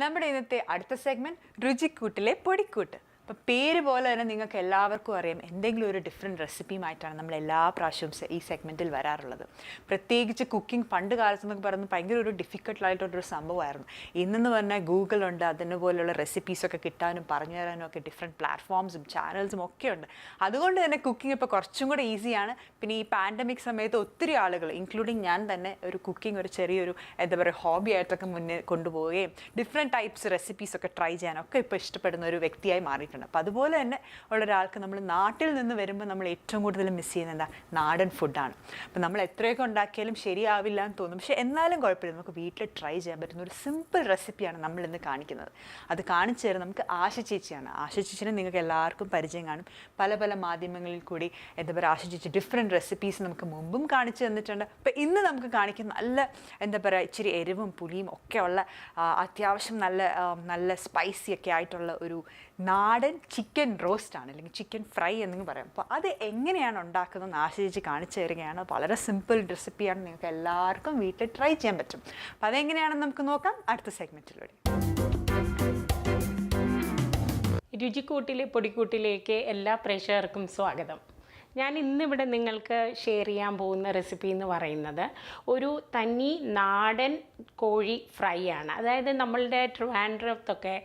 നമ്മുടെ ഇന്നത്തെ അടുത്ത സെഗ്മെന്റ് രുചിക്കൂട്ടിലെ പൊടിക്കൂട്ട്. അപ്പോൾ പേര് പോലെ തന്നെ നിങ്ങൾക്ക് എല്ലാവർക്കും അറിയാം എന്തെങ്കിലും ഒരു ഡിഫറെന്റ് റെസിപ്പിയുമായിട്ടാണ് നമ്മൾ എല്ലാ പ്രാവശ്യവും ഈ സെഗ്മെന്റിൽ വരാറുള്ളത്. പ്രത്യേകിച്ച് കുക്കിംഗ് പണ്ട് കാലത്ത് എന്നൊക്കെ പറയുന്നത് ഭയങ്കര ഒരു ഡിഫിക്കൽട്ടായിട്ടുള്ളൊരു സംഭവമായിരുന്നു. ഇന്നെന്ന് പറഞ്ഞാൽ ഗൂഗിളുണ്ട് അതിന് പോലുള്ള റെസിപ്പീസൊക്കെ കിട്ടാനും പറഞ്ഞു തരാനും ഒക്കെ ഡിഫറെന്റ് പ്ലാറ്റ്ഫോംസും ചാനൽസും ഒക്കെ ഉണ്ട്. അതുകൊണ്ട് തന്നെ കുക്കിംഗ് ഇപ്പോൾ കുറച്ചും കൂടെ ഈസിയാണ് പിന്നെ ഈ പാൻഡമിക് സമയത്ത് ഒത്തിരി ആളുകൾ ഇൻക്ലൂഡിങ് ഞാൻ തന്നെ ഒരു കുക്കിംഗ് ഒരു ചെറിയൊരു എന്താ പറയുക ഹോബി ആയിട്ടൊക്കെ മുന്നേ കൊണ്ടുപോവുകയും ഡിഫറെന്റ് ടൈപ്സ് റെസിപ്പീസൊക്കെ ട്രൈ ചെയ്യാനൊക്കെ ഇപ്പോൾ ഇഷ്ടപ്പെടുന്ന ഒരു വ്യക്തിയായി മാറിയിട്ടുണ്ട് അപ്പോൾ അതുപോലെ തന്നെ ഉള്ള ഒരാൾക്ക് നമ്മൾ നാട്ടിൽ നിന്ന് വരുമ്പോൾ നമ്മൾ ഏറ്റവും കൂടുതൽ മിസ് ചെയ്യുന്നത് എന്താ? നാടൻ ഫുഡാണ് അപ്പോൾ നമ്മൾ എത്രയൊക്കെ ഉണ്ടാക്കിയാലും ശരിയാവില്ല എന്ന് തോന്നും. പക്ഷേ എന്നാലും കുഴപ്പമില്ല. നമുക്ക് വീട്ടിൽ ട്രൈ ചെയ്യാൻ പറ്റുന്ന ഒരു സിമ്പിൾ റെസിപ്പിയാണ് നമ്മൾ ഇന്ന് കാണിക്കുന്നത്. അത് കാണിച്ചു തരുന്നത് നമുക്ക് ആശ ചേച്ചിയാണ്. ആശ ചേച്ചിനെ നിങ്ങൾക്ക് എല്ലാവർക്കും പരിചയം കാണും. പല പല മാധ്യമങ്ങളിൽ കൂടി എന്താ പറയുക ആശ ചേച്ചി ഡിഫറെന്റ് റെസിപ്പീസ് നമുക്ക് മുമ്പും കാണിച്ചു തന്നിട്ടുണ്ട്. അപ്പോൾ ഇന്ന് നമുക്ക് കാണിക്കുന്ന നല്ല എന്താ പറയുക ഇച്ചിരി എരിവും പുളിയും ഒക്കെ ഉള്ള അത്യാവശ്യം നല്ല നല്ല സ്പൈസി ഒക്കെ ആയിട്ടുള്ള ഒരു നാടൻ ചിക്കൻ റോസ്റ്റ് ആണ് അല്ലെങ്കിൽ ചിക്കൻ ഫ്രൈ എന്നെങ്കിൽ പറയാം. അപ്പോൾ അത് എങ്ങനെയാണ് ഉണ്ടാക്കുന്നതെന്ന് ആശ്രയിച്ച് കാണിച്ചു തരികയാണ്. വളരെ സിമ്പിൾ റെസിപ്പിയാണ് നിങ്ങൾക്ക് എല്ലാവർക്കും വീട്ടിൽ ട്രൈ ചെയ്യാൻ പറ്റും. അപ്പോൾ അതെങ്ങനെയാണെന്ന് നമുക്ക് നോക്കാം. അടുത്ത സെഗ്മെന്റിലൂടെ രുചിക്കൂട്ടിലെ പൊടിക്കൂട്ടിലേക്ക് എല്ലാ പ്രേക്ഷകർക്കും സ്വാഗതം. ഞാൻ ഇന്നിവിടെ നിങ്ങൾക്ക് ഷെയർ ചെയ്യാൻ പോകുന്ന റെസിപ്പി എന്ന് പറയുന്നത് ഒരു തനി നാടൻ കോഴി ഫ്രൈ ആണ്. അതായത് നമ്മളുടെ ട്രിവാൻഡ്രത്തൊക്കെ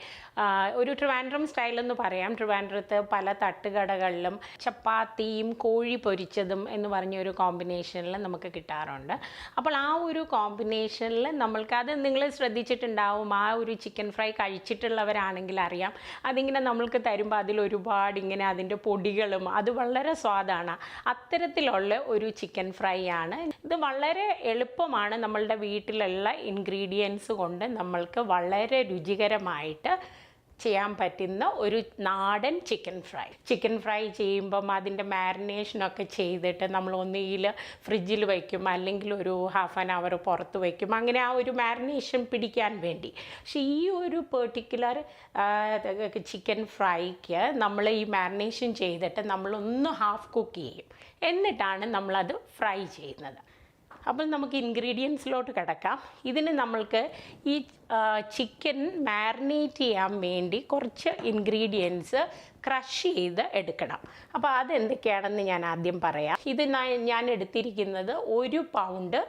ഒരു ട്രിവാൻഡ്രം സ്റ്റൈൽ എന്ന് പറയാം. ട്രിവാൻഡ്രത്ത് പല തട്ടുകടകളിലും ചപ്പാത്തിയും കോഴി പൊരിച്ചതും എന്ന് പറഞ്ഞ ഒരു കോമ്പിനേഷനിൽ നമുക്ക് കിട്ടാറുണ്ട്. അപ്പോൾ ആ ഒരു കോമ്പിനേഷനിൽ നമ്മൾക്ക് അത് നിങ്ങൾ ശ്രദ്ധിച്ചിട്ടുണ്ടാവും. ആ ഒരു ചിക്കൻ ഫ്രൈ കഴിച്ചിട്ടുള്ളവരാണെങ്കിൽ അറിയാം. അതിങ്ങനെ നമ്മൾക്ക് തരുമ്പോൾ അതിൽ ഒരുപാട് ഇങ്ങനെ അതിന്റെ പൊടികളും അത് വളരെ സ്വാദാണ്. അത്തരത്തിലുള്ള ഒരു ചിക്കൻ ഫ്രൈ ആണ്. ഇത് വളരെ എളുപ്പമാണ് നമ്മളുടെ വീട്ടിലുള്ള ഇൻഗ്രീഡിയൻസ് കൊണ്ട് നമ്മൾക്ക് വളരെ രുചികരമായിട്ട് ചെയ്യാൻ പറ്റുന്ന ഒരു നാടൻ ചിക്കൻ ഫ്രൈ. ചിക്കൻ ഫ്രൈ ചെയ്യുമ്പം അതിന്റെ മാരിനേഷനൊക്കെ ചെയ്തിട്ട് നമ്മൾ ഒന്നുകിൽ ഫ്രിഡ്ജിൽ വയ്ക്കും അല്ലെങ്കിൽ ഒരു ഹാഫ് ആൻ അവർ പുറത്ത് വയ്ക്കും. അങ്ങനെ ആ ഒരു മാരിനേഷൻ പിടിക്കാൻ വേണ്ടി. പക്ഷേ ഈ ഒരു പെർട്ടിക്കുലർ ചിക്കൻ ഫ്രൈക്ക് നമ്മൾ ഈ മാരിനേഷൻ ചെയ്തിട്ട് നമ്മളൊന്ന് ഹാഫ് കുക്ക് ചെയ്യും. എന്നിട്ടാണ് നമ്മളത് ഫ്രൈ ചെയ്യുന്നത്. അപ്പോൾ നമുക്ക് ഇൻഗ്രീഡിയൻസിലോട്ട് കിടക്കാം. ഇതിന് നമ്മൾക്ക് ഈ ചിക്കൻ മാരിനേറ്റ് ചെയ്യാൻ വേണ്ടി കുറച്ച് ഇൻഗ്രീഡിയൻസ് ക്രഷ് ചെയ്ത് എടുക്കണം. അപ്പോൾ അതെന്തൊക്കെയാണെന്ന് ഞാൻ ആദ്യം പറയാം. ഇത് ഞാൻ എടുത്തിരിക്കുന്നത് ഒരു പൗണ്ട്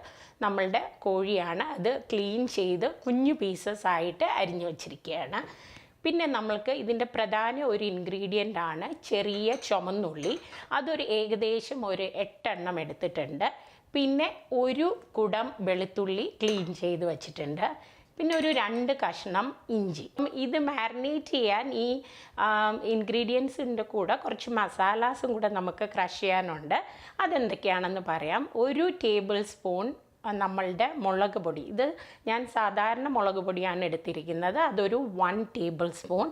നമ്മളുടെ കോഴിയാണ്. അത് ക്ലീൻ ചെയ്ത് കുഞ്ഞു പീസസ് ആയിട്ട് അരിഞ്ഞു വച്ചിരിക്കുകയാണ്. പിന്നെ നമ്മൾക്ക് ഇതിന്റെ പ്രധാന ഒരു ഇൻഗ്രീഡിയന്റ് ആണ് ചെറിയ ചുമന്നുള്ളി. അതൊരു ഏകദേശം ഒരു എട്ടെണ്ണം എടുത്തിട്ടുണ്ട്. പിന്നെ ഒരു കുടം വെളുത്തുള്ളി ക്ലീൻ ചെയ്ത് വെച്ചിട്ടുണ്ട്. പിന്നെ ഒരു രണ്ട് കഷ്ണം ഇഞ്ചി. ഇത് മാരിനേറ്റ് ചെയ്യാൻ ഈ ഇൻഗ്രീഡിയൻസിന്റെ കൂടെ കുറച്ച് മസാലാസും കൂടെ നമുക്ക് ക്രഷ് ചെയ്യാനുണ്ട്. അതെന്തൊക്കെയാണെന്ന് പറയാം. ഒരു ടേബിൾ സ്പൂൺ നമ്മളുടെ മുളക് പൊടി. ഇത് ഞാൻ സാധാരണ മുളക് പൊടിയാണ് എടുത്തിരിക്കുന്നത്. അതൊരു വൺ ടേബിൾ സ്പൂൺ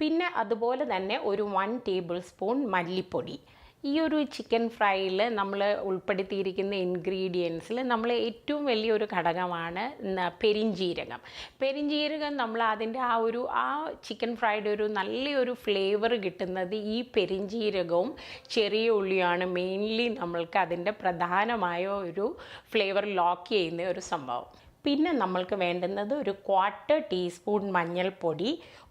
പിന്നെ അതുപോലെ തന്നെ ഒരു വൺ ടേബിൾ സ്പൂൺ മല്ലിപ്പൊടി. ഈ ഒരു ചിക്കൻ ഫ്രൈയിൽ നമ്മൾ ഉൾപ്പെടുത്തിയിരിക്കുന്ന ഇൻഗ്രീഡിയൻസിൽ നമ്മൾ ഏറ്റവും വലിയൊരു ഘടകമാണ് പെരിഞ്ചീരകം. പെരിഞ്ജീരകം നമ്മൾ അതിന്റെ ആ ഒരു ആ ചിക്കൻ ഫ്രൈയുടെ ഒരു നല്ലൊരു ഫ്ലേവർ കിട്ടുന്നത് ഈ പെരിഞ്ജീരകവും ചെറിയ ഉള്ളിയാണ്. മെയിൻലി നമ്മൾക്ക് അതിന്റെ പ്രധാനമായ ഒരു ഫ്ലേവർ ലോക്ക് ചെയ്യുന്ന ഒരു സംഭവം. പിന്നെ നമ്മൾക്ക് വേണ്ടുന്നത് ഒരു ക്വാർട്ടർ ടീസ്പൂൺ മഞ്ഞൾപ്പൊടി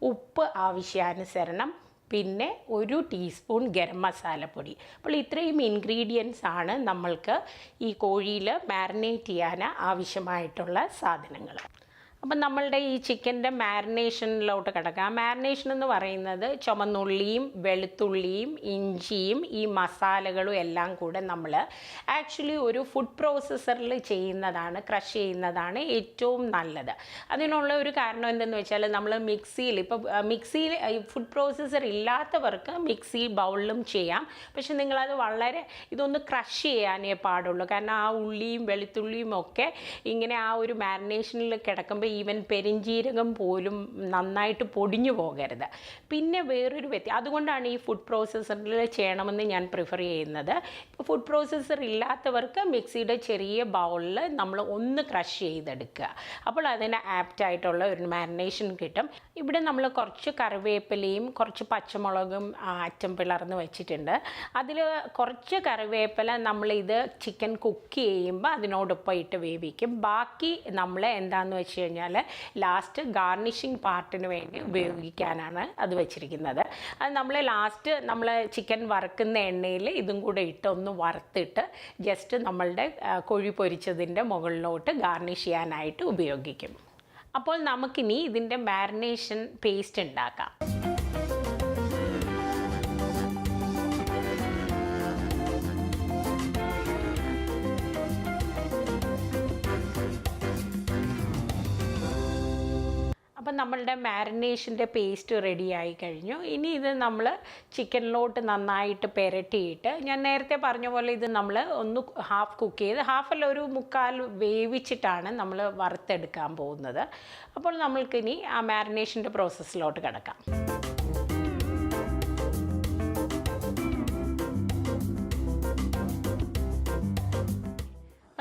ഉപ്പ് ആവശ്യാനുസരണം പിന്നെ ഒരു ടീസ്പൂൺ ഗരം മസാലപ്പൊടി അപ്പോൾ ഇത്രയും ഇൻഗ്രീഡിയൻസ് ആണ് നമ്മൾക്ക് ഈ കോഴിയിൽ മാരിനേറ്റ് ചെയ്യാൻ ആവശ്യമായിട്ടുള്ള സാധനങ്ങൾ. അപ്പം നമ്മളുടെ ഈ ചിക്കന്റെ മാരിനേഷനിലോട്ട് കിടക്കാം. മാരിനേഷൻ എന്ന് പറയുന്നത് ചുമന്നുള്ളിയും വെളുത്തുള്ളിയും ഇഞ്ചിയും ഈ മസാലകളും എല്ലാം കൂടെ നമ്മൾ ആക്ച്വലി ഒരു ഫുഡ് പ്രോസസ്സറിൽ ചെയ്യുന്നതാണ് ക്രഷ് ചെയ്യുന്നതാണ് ഏറ്റവും നല്ലത്. അതിനുള്ള ഒരു കാരണം എന്തെന്ന് വെച്ചാൽ നമ്മൾ മിക്സിയിൽ ഇപ്പോൾ മിക്സിയിൽ ഫുഡ് പ്രോസസ്സർ ഇല്ലാത്തവർക്ക് മിക്സി ബൗളിലും ചെയ്യാം. പക്ഷെ നിങ്ങളത് വളരെ ഇതൊന്ന് ക്രഷ് ചെയ്യാനേ പാടുള്ളൂ. കാരണം ആ ഉള്ളിയും വെളുത്തുള്ളിയും ഒക്കെ ഇങ്ങനെ ആ ഒരു മാരിനേഷനിൽ കിടക്കുമ്പോൾ ഈവൻ പെരിഞ്ജീരകം പോലും നന്നായിട്ട് പൊടിഞ്ഞു പോകരുത്. പിന്നെ വേറൊരു വ്യത്യാസം അതുകൊണ്ടാണ് ഈ ഫുഡ് പ്രോസസ്സറിൽ ചെയ്യണമെന്ന് ഞാൻ പ്രിഫർ ചെയ്യുന്നത്. ഫുഡ് പ്രോസസ്സർ ഇല്ലാത്തവർക്ക് മിക്സിയുടെ ചെറിയ ബൗളിൽ നമ്മൾ ഒന്ന് ക്രഷ് ചെയ്തെടുക്കുക. അപ്പോൾ അതിന് ആപ്റ്റായിട്ടുള്ള ഒരു മാരിനേഷൻ കിട്ടും. ഇവിടെ നമ്മൾ കുറച്ച് കറിവേപ്പിലയും കുറച്ച് പച്ചമുളകും അറ്റം പിളർന്ന് വെച്ചിട്ടുണ്ട്. അതിൽ കുറച്ച് കറിവേപ്പില നമ്മളിത് ചിക്കൻ കുക്ക് ചെയ്യുമ്പോൾ അതിനോടൊപ്പം ഇട്ട് വേവിക്കും. ബാക്കി നമ്മൾ എന്താണെന്ന് വെച്ച് കഴിഞ്ഞാൽ ലാസ്റ്റ് ഗാർണിഷിങ് പാർട്ടിന് വേണ്ടി ഉപയോഗിക്കാനാണ് അത് വെച്ചിരിക്കുന്നത്. അത് നമ്മൾ ലാസ്റ്റ് നമ്മൾ ചിക്കൻ വറുക്കുന്ന എണ്ണയിൽ ഇതും കൂടെ ഇട്ട് ഒന്ന് വറുത്തിട്ട് ജസ്റ്റ് നമ്മളുടെ കോഴി പൊരിച്ചതിന്റെ മുകളിലോട്ട് ഗാർണിഷ് ചെയ്യാനായിട്ട് ഉപയോഗിക്കും. അപ്പോൾ നമുക്കിനി ഇതിന്റെ മാരിനേഷൻ പേസ്റ്റ് ഉണ്ടാക്കാം. അപ്പം നമ്മളുടെ മാരിനേഷന്റെ പേസ്റ്റ് റെഡി ആയി കഴിഞ്ഞു. ഇനി ഇത് നമ്മൾ ചിക്കനിലോട്ട് നന്നായിട്ട് പെരട്ടിയിട്ട് ഞാൻ നേരത്തെ പറഞ്ഞ പോലെ ഇത് നമ്മൾ ഒന്ന് ഹാഫ് കുക്ക് ചെയ്ത് ഹാഫല്ല ഒരു മുക്കാൽ വേവിച്ചിട്ടാണ് നമ്മൾ വറുത്തെടുക്കാൻ പോകുന്നത്. അപ്പോൾ നമ്മൾക്കിനി ആ മാരിനേഷന്റെ പ്രോസസ്സിലോട്ട് കിടക്കാം.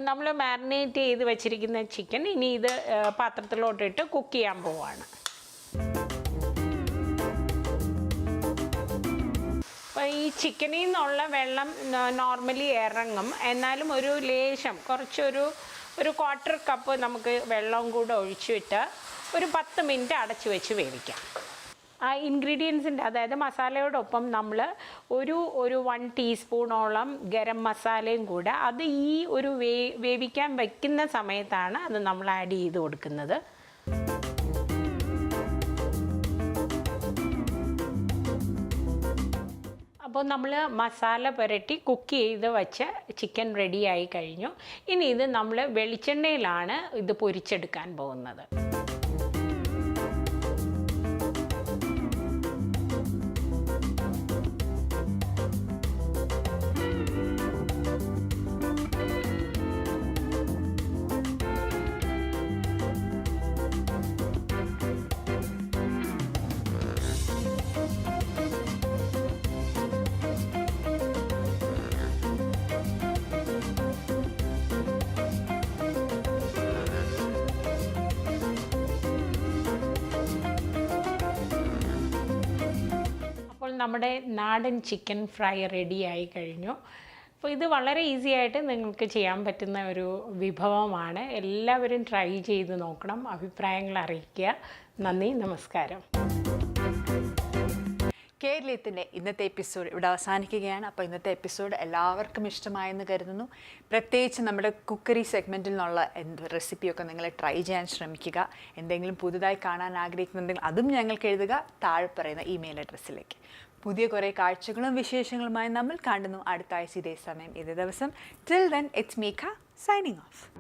നമ്മൾ മാരിനേറ്റ് ചെയ്ത് വെച്ചിരിക്കുന്ന ചിക്കൻ ഇനി ഇത് പാത്രത്തിലോട്ടിട്ട് കുക്ക് ചെയ്യാൻ പോവാണ്. അപ്പോൾ ഈ ചിക്കനിൽ നിന്നുള്ള വെള്ളം നോർമലി ഇറങ്ങും. എന്നാലും ഒരു ലേശം കുറച്ചൊരു ഒരു ക്വാർട്ടർ കപ്പ് നമുക്ക് വെള്ളം കൂടെ ഒഴിച്ചിട്ട് ഒരു പത്ത് മിനിറ്റ് അടച്ചു വെച്ച് വേവിക്കാം. ആ ഇൻഗ്രീഡിയൻസിന്റെ അതായത് മസാലയോടൊപ്പം നമ്മൾ ഒരു ഒരു വൺ ടീസ്പൂണോളം ഗരം മസാലയും കൂടെ അത് ഈ ഒരു വേ വേവിക്കാൻ വയ്ക്കുന്ന സമയത്താണ് അത് നമ്മൾ ആഡ് ചെയ്ത് കൊടുക്കുന്നത്. അപ്പോൾ നമ്മൾ മസാല പുരട്ടി കുക്ക് ചെയ്ത് വെച്ച ചിക്കൻ റെഡി ആയി കഴിഞ്ഞു. ഇനി ഇത് നമ്മൾ വെളിച്ചെണ്ണയിലാണ് ഇത് പൊരിച്ചെടുക്കാൻ പോകുന്നത്. നമ്മുടെ നാടൻ ചിക്കൻ ഫ്രൈ റെഡിയായി കഴിഞ്ഞു. അപ്പോൾ ഇത് വളരെ ഈസി ആയിട്ട് നിങ്ങൾക്ക് ചെയ്യാൻ പറ്റുന്ന ഒരു വിഭവമാണ്. എല്ലാവരും ട്രൈ ചെയ്ത് നോക്കണം. അഭിപ്രായങ്ങൾ അറിയിക്കുക. നന്ദി നമസ്കാരം. കേരളീയത്തിന്റെ ഇന്നത്തെ എപ്പിസോഡ് ഇവിടെ അവസാനിക്കുകയാണ്. അപ്പോൾ ഇന്നത്തെ എപ്പിസോഡ് എല്ലാവർക്കും ഇഷ്ടമായെന്ന് കരുതുന്നു. പ്രത്യേകിച്ച് നമ്മുടെ കുക്കറി സെഗ്മെന്റിൽ നിന്നുള്ള എന്ത് റെസിപ്പിയൊക്കെ നിങ്ങൾ ട്രൈ ചെയ്യാൻ ശ്രമിക്കുക. എന്തെങ്കിലും പുതുതായി കാണാൻ ആഗ്രഹിക്കുന്നുണ്ടെങ്കിൽ അതും ഞങ്ങൾക്ക് എഴുതുക. താഴെ പറയുന്ന ഇമെയിൽ അഡ്രസ്സിലേക്ക് പുതിയ കുറേ കാഴ്ചകളും വിശേഷങ്ങളുമായി നമ്മൾ കാണുന്നു അടുത്ത ആഴ്ച ഇതേ സമയം. ഇതേ ദിവസം. Till then it's Meekha signing off